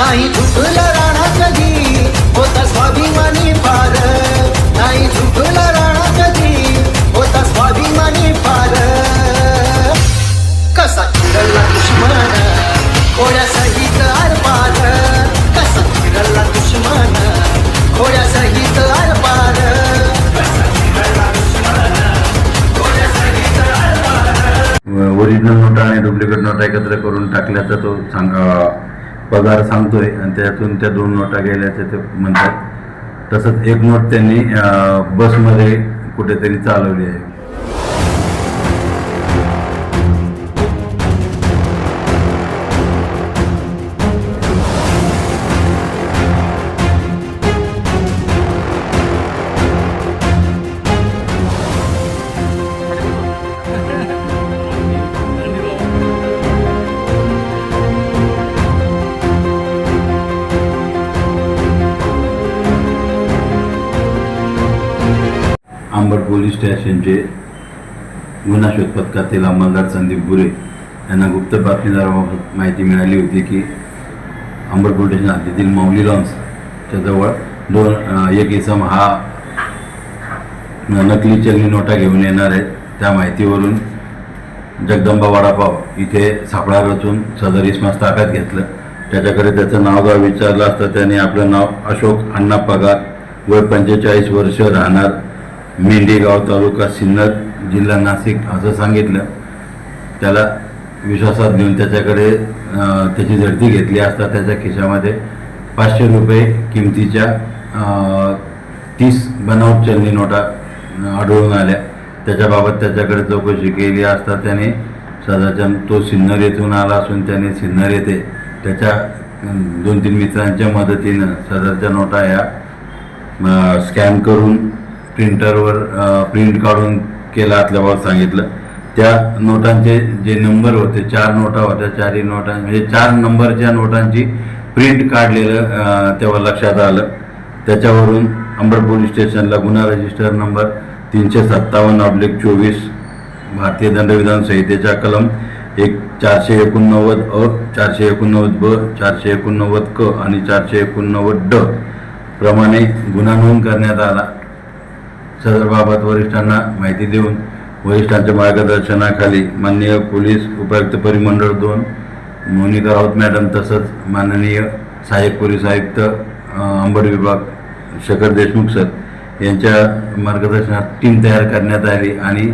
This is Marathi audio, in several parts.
नाही झुकलं राणा कधी होता स्वाभिमानी फार नाही झुकलं राणा कधी होता स्वाभिमानी फार कसा चिरला दुश्मन. घोड्यासहित आर पार कसा चिरला दुश्मन. घोड्यासहित आर पार ओरिजिनल नोटा आणि डुप्लिकेट नोटा एकत्र करून टाकल्याचा तो सांगा पगार सांगतोय आणि त्यातून त्या दोन नोटा गेल्याचे ते म्हणतात. तसंच एक नोट त्यांनी बसमध्ये कुठेतरी चालवली आहे. अंबड पोलीस स्टेशनचे गुन्हा शोध पथकातील अंमलदार संदीप गुरे यांना गुप्त बातमीदाराबाबत माहिती मिळाली होती की अंबड पोलीस स्टेशन हद्दीतील माऊली लॉन्सच्या जवळ दोन एक इसम हा नकली चलनी नोटा घेऊन येणार आहे. त्या माहितीवरून जगदंबा वडापाव इथे सापळा रचून सदर इसमास ताब्यात घेतलं. त्याच्याकडे त्याचं नाव गाव विचारलं असतं त्याने आपलं नाव अशोक अण्णा पगार वय पंचेचाळीस वर्ष राहणार. मेंढेगाव तालुका सिन्नर जिल्हा नाशिक असं सांगितलं. त्याला विश्वासात घेऊन त्याच्याकडे त्याची झडती घेतली असता त्याच्या खिशामध्ये पाचशे रुपये किमतीच्या तीस बनावट चलनी नोटा आढळून आल्या. त्याच्याबाबत त्याच्याकडे चौकशी केली असता त्याने सदाच्या तो सिन्नर येथून आला असून त्याने सिन्नर येथे त्याच्या दोन तीन मित्रांच्या मदतीनं सदरच्या नोटा या स्कॅन करून प्रिंटरवर प्रिंट काढून केला असल्याबाबत सांगितलं. त्या नोटांचे जे नंबर होते चार नोटा होत्या चारही नोटां म्हणजे चार नंबरच्या नोटांची प्रिंट काढलेलं तेव्हा लक्षात आलं. त्याच्यावरून अंबड पोलीस स्टेशनला गुन्हा रजिस्टर नंबर तीनशे सत्तावन्न ऑब्लिक चोवीस भारतीय दंडविधान संहितेच्या कलम एक चारशे एकोणनव्वद अ चारशे एकोणनव्वद ब चारशे एकोणनव्वद क आणि चारशे एकोणनव्वद ड प्रमाणे गुन्हा नोंद करण्यात आला. सदरबाबत वरिष्ठांना माहिती देऊन वरिष्ठांच्या मार्गदर्शनाखाली माननीय पोलीस उपायुक्त परिमंडळ दोन मोनिका राऊत मॅडम तसंच माननीय सहाय्यक पोलीस आयुक्त अंबड विभाग शकर देशमुख सर यांच्या मार्गदर्शनात टीम तयार करण्यात आली आणि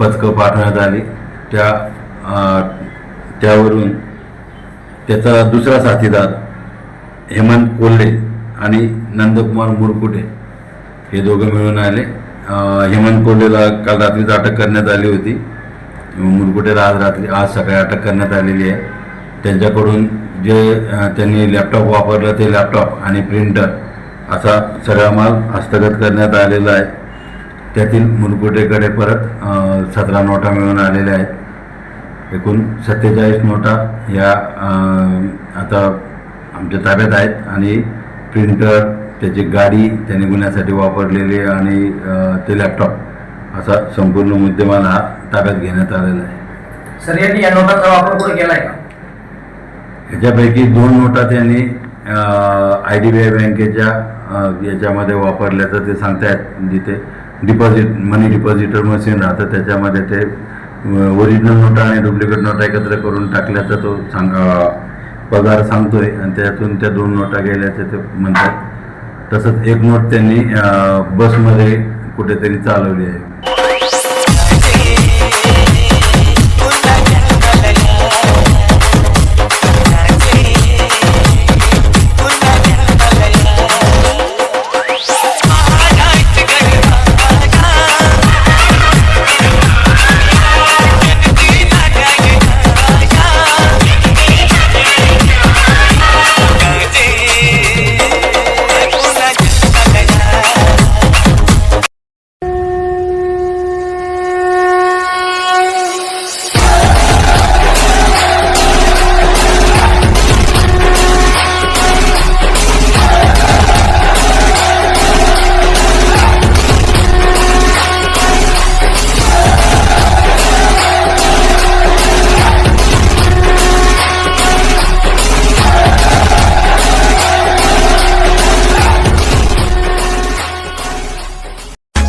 पथकं पाठवण्यात आली. त्या त्यावरून त्याचा दुसरा साथीदार हेमंत कोल्हे आणि नंदकुमार मुरकुटे हे दोघं मिळून आले. हेमंत कोल्हेला काल रात्रीच अटक करण्यात आली होती. मुरकुटेला आज रात्री आज सकाळी अटक करण्यात आलेली आहे. त्यांच्याकडून जे त्यांनी लॅपटॉप वापरलं ते लॅपटॉप आणि प्रिंटर असा सगळा माल हस्तगत करण्यात आलेला आहे. त्यातील मुलकुटेकडे परत सतरा नोटा मिळून आलेल्या आहेत. एकूण सत्तेचाळीस नोटा या आता आमच्या ताब्यात आहेत आणि प्रिंटर त्याची गाडी त्याने गुन्ह्यासाठी वापरलेली आणि ते लॅपटॉप असा संपूर्ण मुद्देमाल हा ताब्यात घेण्यात आलेला आहे. सर यांनी या नोटाचा वापर कुठे केलाय का? ह्याच्यापैकी दोन नोटा त्यांनी आय डी बी आय बँकेच्या याच्यामध्ये वापरल्याचं ते सांगतायत जिथे डिपॉझिट मनी डिपॉझिटर मशीन राहतं त्याच्यामध्ये ते ओरिजिनल नोटा आणि डुप्लिकेट नोटा एकत्र करून टाकल्याचा तो सांग पगार सांगतोय. आणि त्यातून त्या दोन नोटा गेल्याचे ते म्हणतात तसंच एक नोट त्यांनी बसमध्ये कुठेतरी चालवली आहे.